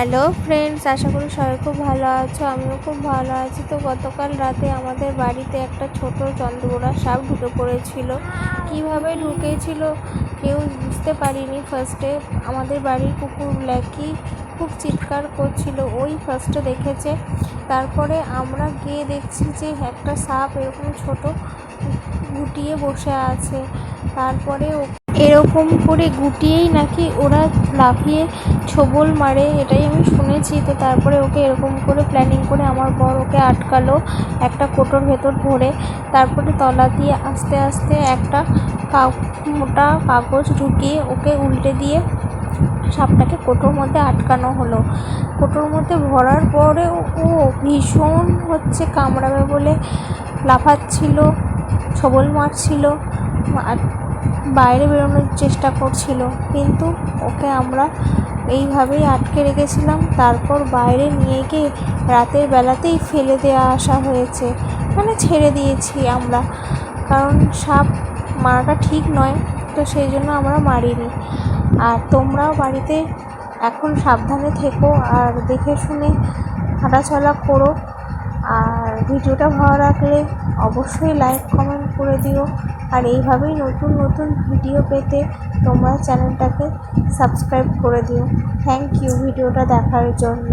Hello friends আশা করি সবাই খুব ভালো আছো, আমিও খুব ভালো আছি। তো গতকাল রাতে আমাদের বাড়িতে একটা ছোট চন্দ্রবোড়া সাপ ঢুকে পড়েছিল। কীভাবে ঢুকেছিল কেউ বুঝতে পারিনি ফার্স্টে আমাদের বাড়ির কুকুর ব্ল্যাকি খুব চিৎকার করছিল, ওই ফার্স্টে দেখেছে। তারপরে আমরা গিয়ে দেখছি যে একটা সাপ এরকম ছোট গুটিয়ে বসে আছে। তারপরে ও এরকম করে গুটিয়েই নাকি ওরা লাফিয়ে ছোবল মারে, এটাই আমি শুনেছি। তো তারপরে ওকে এরকম করে প্ল্যানিং করে আমার বর ওকে আটকালো একটা কোটোর ভেতর ভরে তারপরে তলা দিয়ে আস্তে আস্তে একটা মোটা কাগজ ঢুকিয়ে ওকে উল্টে দিয়ে সাপটাকে কোটোর মধ্যে আটকানো হলো। কোটোর মধ্যে ভরার পরে ও ভীষণ হচ্ছে কামড়াবে বলে লাফাচ্ছিল, ছবল মারছিল। বাইরে বেরোনোর চেষ্টা করছিল, কিন্তু ওকে আমরা এইভাবেই আটকে রেখেছিলাম। তারপর বাইরে নিয়ে গিয়ে রাতের বেলাতেই ফেলে দেওয়া আসা হয়েছে। মানে ছেড়ে দিয়েছি আমরা। কারণ সাপ মারাটা ঠিক নয়, তো সেই জন্য আমরা মারিনি। আর তোমরাও বাড়িতে এখন সাবধানে থেকো আর দেখে শুনে হাঁটাচলা করো। আর ভিডিওটা ভালো লাগলে অবশ্যই লাইক কমেন্ট করে দিও। আর এইভাবেই নতুন নতুন ভিডিও পেতে তোমরা চ্যানেলটাকে সাবস্ক্রাইব করে দিও। থ্যাংক ইউ ভিডিওটা দেখার জন্য।